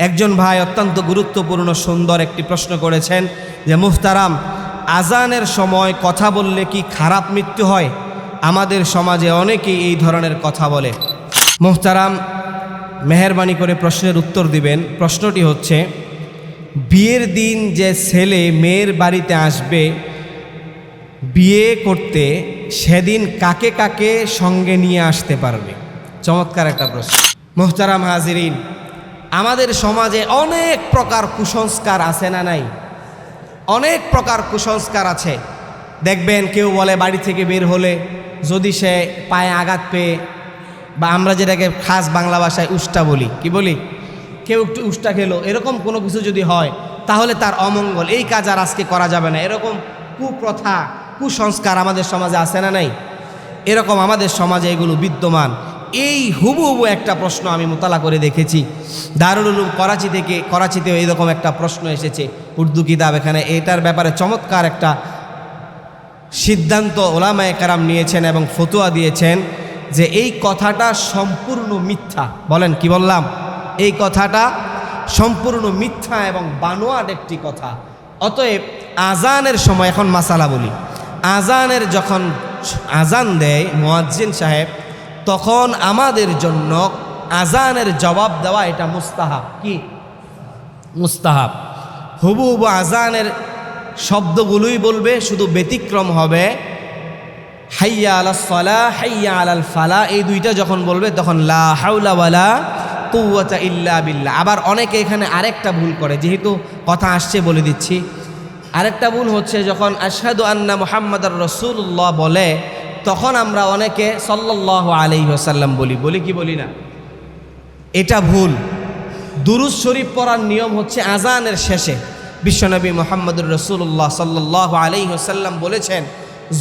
একজন ভাই অত্যন্ত গুরুত্বপূর্ণ, সুন্দর একটি প্রশ্ন করেছেন যে, মুফতারাম, আজানের সময় কথা বললে কি খারাপ মৃত্যু হয়? আমাদের সমাজে অনেকেই এই ধরনের কথা বলে। মুফতারাম, মেহরবানি করে প্রশ্নের উত্তর দিবেন। প্রশ্নটি হচ্ছে, বিয়ের দিন যে ছেলে মেয়ের বাড়িতে আসবে, বিয়ে করতে সেদিন কাকে কাকে সঙ্গে নিয়ে আসতে পারবে? চমৎকার একটা প্রশ্ন। মোহতারাম হাজিরিন আমাদের সমাজে অনেক প্রকার কুসংস্কার আছে না নাই? অনেক প্রকার কুসংস্কার আছে। দেখবেন কেউ বলে বাড়ি থেকে বের হলে যদি সে পায়ে আঘাত পেয়ে বা আমরা যেটাকে খাস বাংলা ভাষায় উষ্টা বলি, কি বলি? কেউ একটু উষ্টা খেলো, এরকম কোনো কিছু যদি হয়, তাহলে তার অমঙ্গল। এই কাজ আর আজকে করা যাবে না। এরকম কুপ্রথা, কুসংস্কার আমাদের সমাজে আছে না নাই? এরকম আমাদের সমাজে এগুলো বিদ্যমান। এই হুবু হুবু একটা প্রশ্ন আমি মোতালা করে দেখেছি। দারুল উলুম করাচি থেকে, করাচিতেও এরকম একটা প্রশ্ন এসেছে। উর্দু কিতাব এখানে, এটার ব্যাপারে চমৎকার একটা সিদ্ধান্ত ওলামায় কারাম নিয়েছেন এবং ফতুয়া দিয়েছেন যে এই কথাটা সম্পূর্ণ মিথ্যা। বলেন, কি বললাম? এই কথাটা সম্পূর্ণ মিথ্যা এবং বানোয়াট একটি কথা। অতএব আজানের সময় এখন মাসালা বলি। আজানের যখন আজান দেয়, মোয়াজ্জিন সাহেব তখন আমাদের জন্য আজানের জবাব দেওয়া এটা মুস্তাহাব। কি? মুস্তাহাব। হুবু হুবু আজানের শব্দগুলোই বলবে, শুধু ব্যতিক্রম হবে। হাইয়া আলা সলা, হাইয়া আলাল ফালা, এই দুইটা যখন বলবে, তখন লা হাউলা ওয়ালা কুওয়াতা ইল্লা বিল্লাহ। আবার অনেকে এখানে আরেকটা ভুল করে, যেহেতু কথা আসছে বলে দিচ্ছি। আরেকটা ভুল হচ্ছে যখন আশহাদু আন্না মুহাম্মাদার রসুল্লাহ বলে তখন আমরা অনেকে সাল্লাল্লাহু আলাইহি ওয়াসাল্লাম বলি। বলি কি বলি না? এটা ভুল। দুরুজ শরীফ পড়ার নিয়ম হচ্ছে আজানের শেষে। বিশ্বনবী মোহাম্মদুর রসুল্লাহ সাল্লাহ আলি হোসাল্লাম বলেছেন,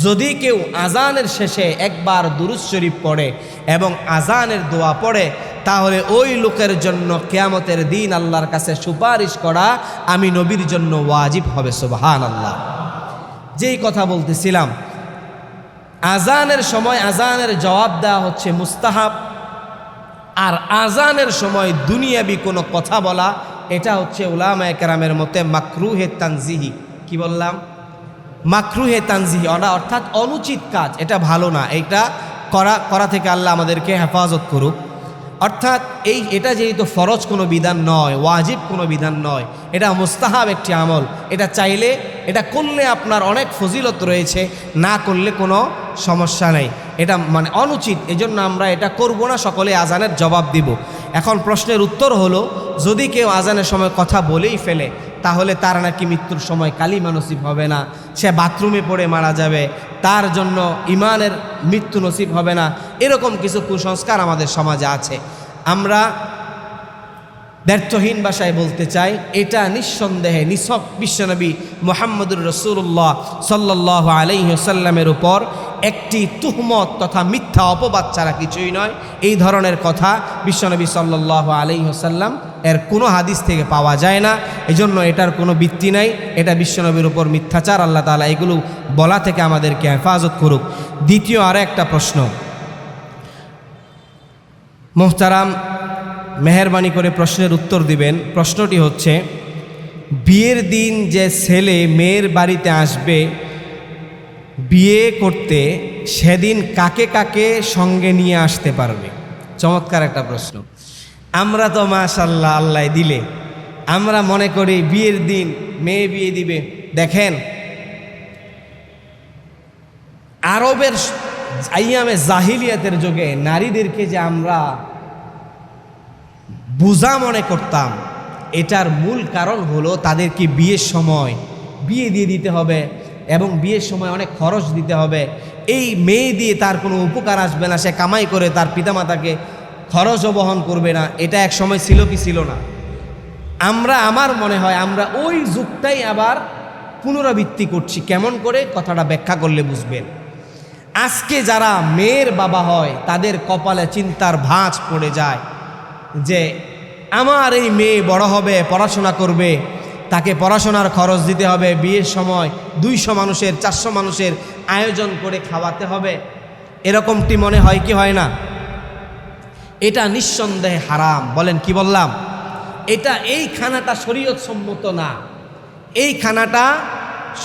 যদি কেউ আজানের শেষে একবার দুরুজ শরীফ পড়ে এবং আজানের দোয়া পড়ে, তাহলে ওই লোকের জন্য কেয়ামতের দিন আল্লাহর কাছে সুপারিশ করা আমি নবীর জন্য ওয়াজিব হবে সুবাহান আল্লাহ যেই কথা বলতেছিলাম আজানের সময় আজানের জবাব দেওয়া হচ্ছে মুস্তাহাব। আর আজানের সময় দুনিয়াবি কোনো কথা বলা, এটা হচ্ছে উলামা একরামের মতে মাকরুহে তানজিহি। কি বললাম? মাকরুহে তানজিহি অর্থাৎ অনুচিত কাজ, এটা ভালো না এটা করা করা থেকে আল্লাহ আমাদেরকে হেফাজত করুক। অর্থাৎ এই এটা যেহেতু ফরজ কোনো বিধান নয়, ওয়াজিব কোনো বিধান নয়, এটা মুস্তাহাব একটি আমল। এটা চাইলে এটা করলে আপনার অনেক ফজিলত রয়েছে, না করলে কোনো সমস্যা নেই। এটা মানে অনুচিত, এজন্য আমরা এটা করব না, সকলে আজানের জবাব দিব। এখন প্রশ্নের উত্তর হলো, যদি কেউ আজানের সময় কথা বলেই ফেলে, তাহলে তার নাকি মৃত্যুর সময় কালিমা নসিব হবে না, সে বাথরুমে পড়ে মারা যাবে, তার জন্য ইমানের মৃত্যু নসিব হবে না, এরকম কিছু কুসংস্কার আমাদের সমাজে আছে। আমরা ব্যর্থহীন ভাষায় বলতে চাই, এটা নিঃসন্দেহে নিসব বিশ্বনবী মোহাম্মদুর রসুল্লাহ সাল্লাহ আলাইসাল্লামের উপর একটি তুহমত তথা মিথ্যা অপবাদ ছাড়া কিছুই নয়। এই ধরনের কথা বিশ্বনবী সাল্লাহ আলাইসাল্লাম এর কোনো হাদিস থেকে পাওয়া যায় না। এজন্য এটার কোনো ভিত্তি নাই। এটা বিশ্বনবীর উপর মিথ্যাচার, আল্লাহ তালা এগুলো বলা থেকে আমাদেরকে হেফাজত করুক। দ্বিতীয় আরও একটা প্রশ্ন। মোহতারাম মেহরবানি করে প্রশ্নের উত্তর দিবেন। প্রশ্নটি হচ্ছে, বিয়ের দিন যে ছেলে মেয়ের বাড়িতে আসবে, বিয়ে করতে সেদিন কাকে কাকে সঙ্গে নিয়ে আসতে পারবে? চমৎকার একটা প্রশ্ন। আমরা তো মাশাল্লাহ আল্লাহ দিলে। আমরা মনে করি বিয়ের দিন মেয়ে বিয়ে দিবে। দেখেন, আরবের আইয়ামে জাহিলিয়াতের যুগে নারীদেরকে যে আমরা বোঝা মনে করতাম। এটার মূল কারণ হলো তাদেরকে বিয়ের সময় বিয়ে দিয়ে দিতে হবে এবং বিয়ের সময় অনেক খরচ দিতে হবে। এই মেয়ে দিয়ে তার কোনো উপকার আসবে না, সে কামাই করে তার পিতামাতাকে খরচও বহন করবে না, এটা এক সময় ছিল কি ছিল না। আমরা, আমার মনে হয় আমরা ওই যুগটাই আবার পুনরাবৃত্তি করছি। কেমন করে? কথাটা ব্যাখ্যা করলে বুঝবেন। আজকে যারা মেয়ের বাবা হয়, তাদের কপালে চিন্তার ভাঁজ পড়ে যায়। যে আমার এই মেয়ে বড় হবে, পড়াশোনা করবে, তাকে পড়াশোনার খরচ দিতে হবে, বিয়ের সময় দুইশো মানুষের, চারশো মানুষের আয়োজন করে খাওয়াতে হবে। এরকমটি মনে হয় কি হয় না? এটা নিঃসন্দেহে হারাম। বলেন, কি বললাম? এটা এই খানাটা শরীয়ত সম্মত না। এই খানাটা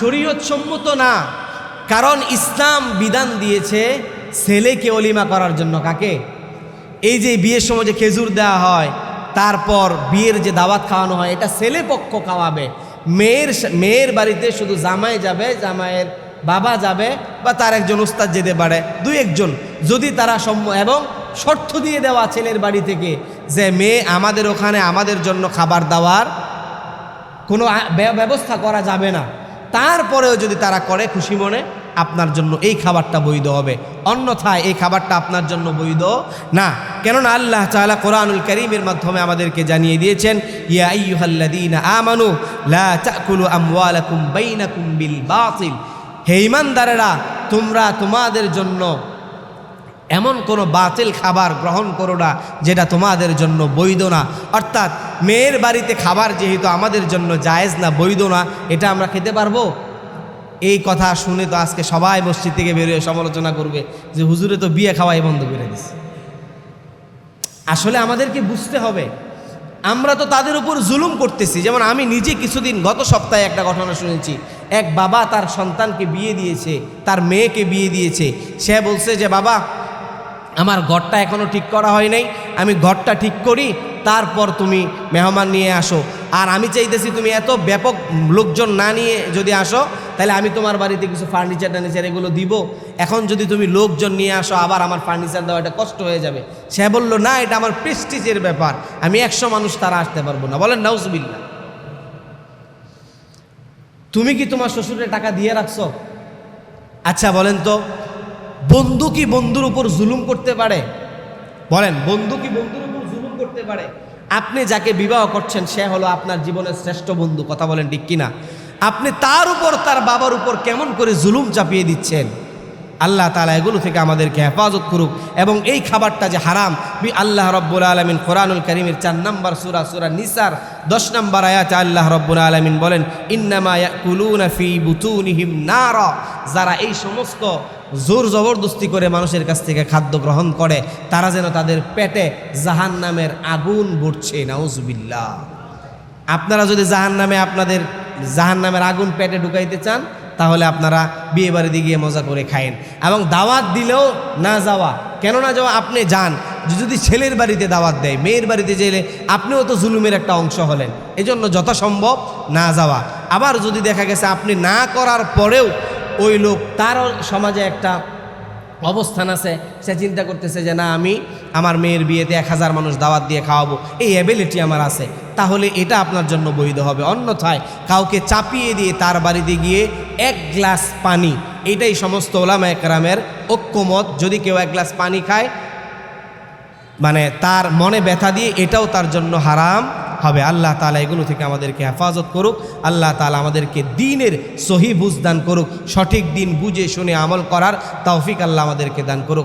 শরীয়ত সম্মত না। কারণ ইসলাম বিধান দিয়েছে ছেলেকে অলিমা করার জন্য কাকে? এই যে বিয়ের সময় যে খেজুর দেওয়া হয়, তারপর বিয়ের যে দাওয়াত খাওয়ানো হয়, এটা ছেলে পক্ষ খাওয়াবে। মেয়ের মেয়ের বাড়িতে শুধু জামাই যাবে, জামাইয়ের বাবা যাবে বা তার একজন উস্তাদ যেতে পারে, দুই একজন। যদি তারা সম্ম এবং শর্ত দিয়ে দেওয়া ছেলের বাড়ি থেকে যে মেয়ে আমাদের ওখানে আমাদের জন্য খাবার দাওয়ার কোনো ব্যবস্থা করা যাবে না। তারপরেও যদি তারা করে খুশি মনে আপনার জন্য এই খাবারটা বৈধ হবে। অন্যথায় এই খাবারটা আপনার জন্য বৈধ না। কেননা আল্লাহ তাআলা কোরআনুল করিমের মাধ্যমে আমাদেরকে জানিয়ে দিয়েছেন, ইয়া আমানু লা বাতিল। তোমরা তোমাদের জন্য এমন কোনো বাতিল খাবার গ্রহণ করো না, যেটা তোমাদের জন্য বৈধ না। অর্থাৎ, মেয়ের বাড়িতে খাবার যেহেতু আমাদের জন্য জায়েজ না, বৈধ না, এটা আমরা খেতে পারব? এই কথা শুনে তো আজকে সবাই মসজিদ থেকে বেরিয়ে সমালোচনা করবে যে হুজুরে তো বিয়ে খাওয়াই বন্ধ করে দিছে। আসলে আমাদেরকে বুঝতে হবে, আমরা তো তাদের উপর জুলুম করতেছি। যেমন আমি নিজে কিছুদিন, গত সপ্তাহে একটা ঘটনা শুনেছি, এক বাবা তার সন্তানকে বিয়ে দিয়েছে, তার মেয়েকে বিয়ে দিয়েছে। সে বলছে যে, বাবা, আমার ঘরটা এখনও ঠিক করা হয় নাই, আমি ঘরটা ঠিক করি, তারপর তুমি মেহমান নিয়ে আসো। আর আমি চাইতেছি তুমি এত ব্যাপক লোকজন না নিয়ে যদি আসো তাহলে আমি তোমার বাড়িতে কিছু ফার্নিচার টার্নিচার এগুলো দিব। এখন যদি তুমি লোকজন নিয়ে আসো, আবার আমার ফার্নিচার দেওয়া এটা কষ্ট হয়ে যাবে। সে বলল, না, এটা আমার প্রেস্টিজের ব্যাপার। আমি একশো মানুষ তারা আসতে পারব না। বলেন নাউজবিল্লা তুমি কি তোমার শ্বশুরের টাকা দিয়ে রাখছো? আচ্ছা বলেন তো, বন্ধু কি বন্ধুর উপর জুলুম করতে পারে? বলেন, বন্ধু কি বন্ধুর উপর জুলুম করতে পারে? আপনি যাকে বিবাহ করছেন, সে হলো আপনার জীবনের শ্রেষ্ঠ বন্ধু। কথা বলেন ঠিক কিনা? আপনি তার উপর, তার বাবার উপর কেমন করে জুলুম চাপিয়ে দিচ্ছেন? আল্লাহ তালা এগুলো থেকে আমাদেরকে হেফাজত করুক। এবং এই খাবারটা যে হারাম আল্লাহ রব্বুল আলমিন কোরআনুল করিমের চার নম্বর সুরা সুরা নিসার, দশ নম্বর আয়াতে আল্লাহ রব্বুল আলমিন বলেন, ইন্নামা ইয়াকুলুনা ফি বুতুনিহিম নারা। যারা এই সমস্ত জোর জবরদস্তি করে মানুষের কাছ থেকে খাদ্য গ্রহণ করে, তারা যেন তাদের পেটে জাহান নামের আগুন ভরছে নাউজুবিল্লাহ। আপনারা যদি জাহান নামে আপনাদের জাহান নামের আগুন পেটে ঢুকাইতে চান, তাহলে আপনারা বিয়ে বাড়িতে গিয়ে মজা করে খায়েন এবং দাওয়াত দিলেও না যাওয়া, কেন না যাওয়া আপনি যান যদি ছেলের বাড়িতে দাওয়াত দেয়, মেয়ের বাড়িতে গেলে আপনিও তো জুলুমের একটা অংশ হলেন। এজন্য যথাসম্ভব না যাওয়া। আবার যদি দেখা গেছে আপনি না করার পরেও ওই লোক তারও সমাজে একটা অবস্থান আছে, সে চিন্তা করতেছে যে না, আমি আমার মেয়ের বিয়েতে এক হাজার মানুষ দাওয়াত দিয়ে খাওয়াবো। এই অ্যাবিলিটি আমার আছে। তাহলে এটা আপনার জন্য বৈধ হবে। অন্যথায় কাউকে চাপিয়ে দিয়ে তার বাড়িতে গিয়ে এক গ্লাস পানি, এটাই সমস্ত ওলামা একরামের ঐক্যমত। যদি কেউ এক গ্লাস পানি খায় মানে তার মনে ব্যথা দিয়ে এটাও তার জন্য হারাম হবে। আল্লাহ তালা এগুলো থেকে আমাদেরকে হেফাজত করুক, আল্লাহ তালা আমাদেরকে দিনের সহি বুঝ দান করুক, সঠিক দিন বুঝে শুনে আমল করার তৌফিক আল্লাহ আমাদেরকে দান করুক।